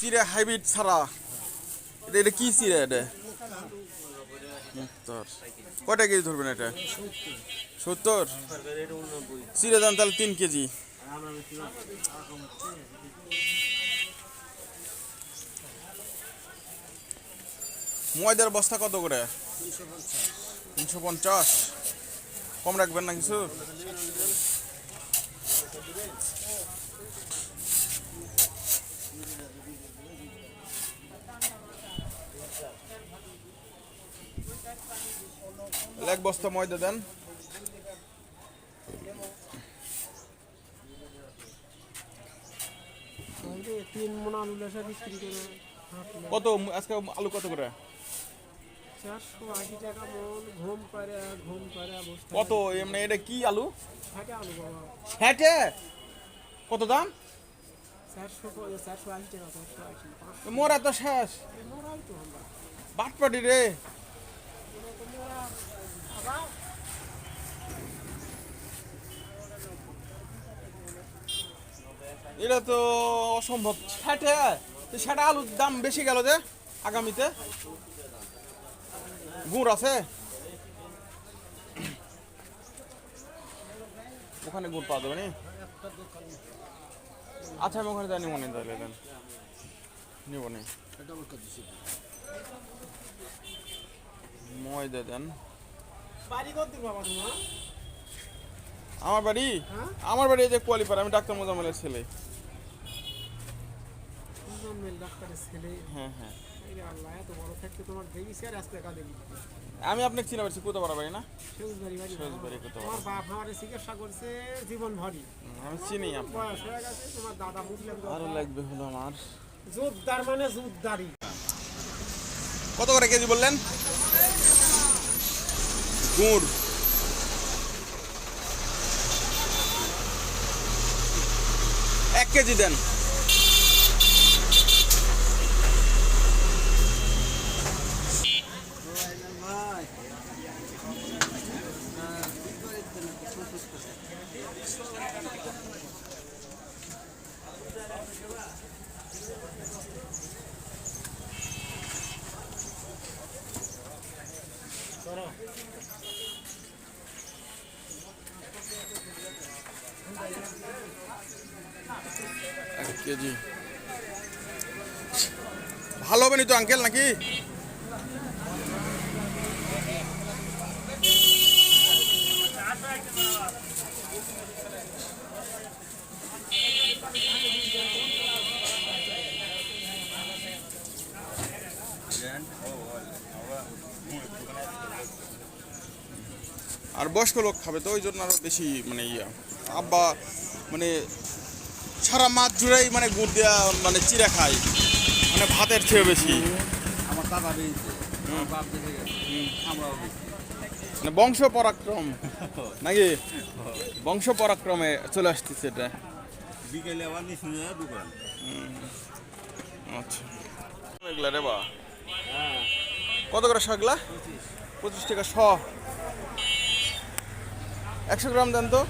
চিরা হাইব্রিড ছাড়া এটা এটা কি চিরা এটা? কয়টা কেজি ধরবেন এটা? সত্তর? চিরা দাম তাহলে তিন কেজি। ময়দার বস্তা কত করে? তিনশো পঞ্চাশ। কম রাখবেন না কিছু? এক বস্তা ময়দা দেন। কত, আজকে আলু কত করে? কত, এমনি এটা কি আলু? হ্যাটে কত দাম? মোরা তো শেষ। বাটপাটি রে। এটা তো অসম্ভব। ষাটে সেটা আলুর দাম বেশি গেল যে আগামীতে। গুড় আছে। ওখানে গুড় পাওয়া যাবে নি? আচ্ছা আমি ওখানে যাই নিব নি তাহলে দেন। নিব নি ময়দা দেন। আমার বাড়ি? হ্যাঁ? আমার বাড়ি এই যে কোয়ালিপার আমি ডাক্তার মোজামেলের ছেলে। ডাক্তারের ছেলে। হ্যাঁ হ্যাঁ। আল্লাহ এত বড় থাকতে তোমার আর আজকে আমি আপনাকে চিনা পারছি কোথা পারা বাড়ি না কোথাও। তোমার বাপ আমার চিকিৎসা করছে জীবন ভরি আমি চিনি আপনার বয়স হয়ে গেছে তোমার দাদা আরও লাগবে হলো আমার। জোরদার মানে জোরদারি। কত করে কেজি বললেন? গুড়। এক কেজি দেন। এক কেজি। ভালো হবে নি তো আঙ্কেল নাকি? আর বয়স্ক লোক খাবে তো ওই জন্য আরও বেশি মানে ইয়া। আব্বা মানে সারা মাছ জুড়েই মানে গুড় দেওয়া মানে চিরা খায় মানে ভাতের চেয়ে বেশি। আমার দাদা মানে বংশ। পরাক্রম নাকি? বংশ পরাক্রমে চলে আসতেছে এটা। বিকেলে আবার দোকান আচ্ছা। এগুলা রে বা। কত করে শগুলা পঁচিশ। টাকা শ একশো গ্রাম দেন তো।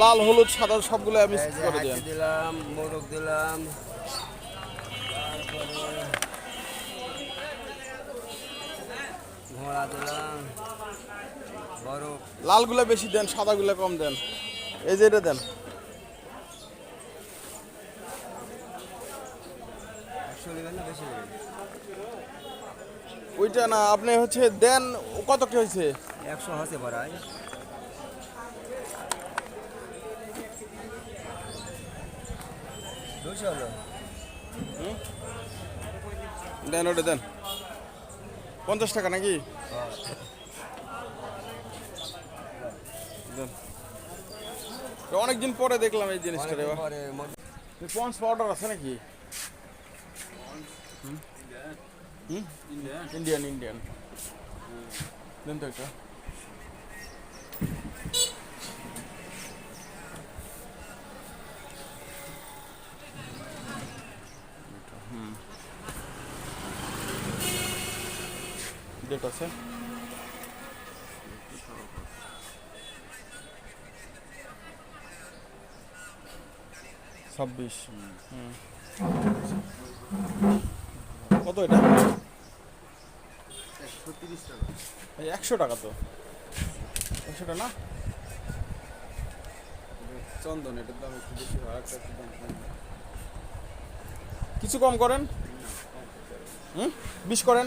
লাল হলুদ সাদা সবগুলো আমি করে দেন দিলাম। মোরগ দিলাম। ঘোড়া দিলাম লালগুলো বেশি দেন সাদাগুলো কম দেন। এই যে এটা দেন। ওইটা না আপনি হচ্ছে দেন কত কি হয়েছে? একশো হতে পারায় দুশো হলো। দেন ওটা দেন। পঞ্চাশ টাকা নাকি? দেন। অনেকদিন পরে দেখলাম এই জিনিসটা রে বা। পরে মন- এই পন্স পাউডার আছে নাকি? হুম? হুম? Indian Indian. দেন তো একটা হুম ডেট আছে। ছাব্বিশ হুম কত এটা? একশো টাকা এই একশো টাকা তো। একশোটা না? চন্দন এটার দাম একটু বেশি একটু দাম কিছু কম করেন? হুম? বিশ করেন?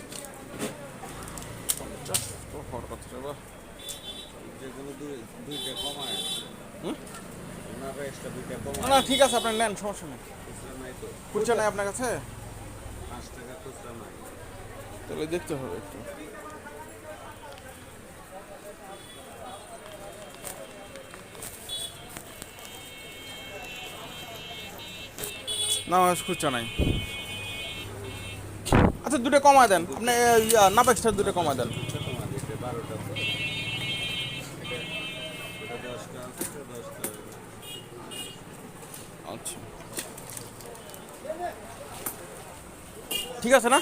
তো কথা দুইটা কমায় না, ঠিক আছে, আপনার নেন, সমস্যা নেই। খুচরা নাই আপনার কাছে? পাঁচ টাকা খুচরা নাই তাহলে দেখতে হবে একটু। না খুঁজছে নাই। আচ্ছা দুটো কমায় দেন। আপনি নাপেক্সটা দুটো কমায় দেন এটা কমা দিতে বারোটা তো এটা এটা দশটা আছে এটা দশটা আচ্ছা। ঠিক আছে না?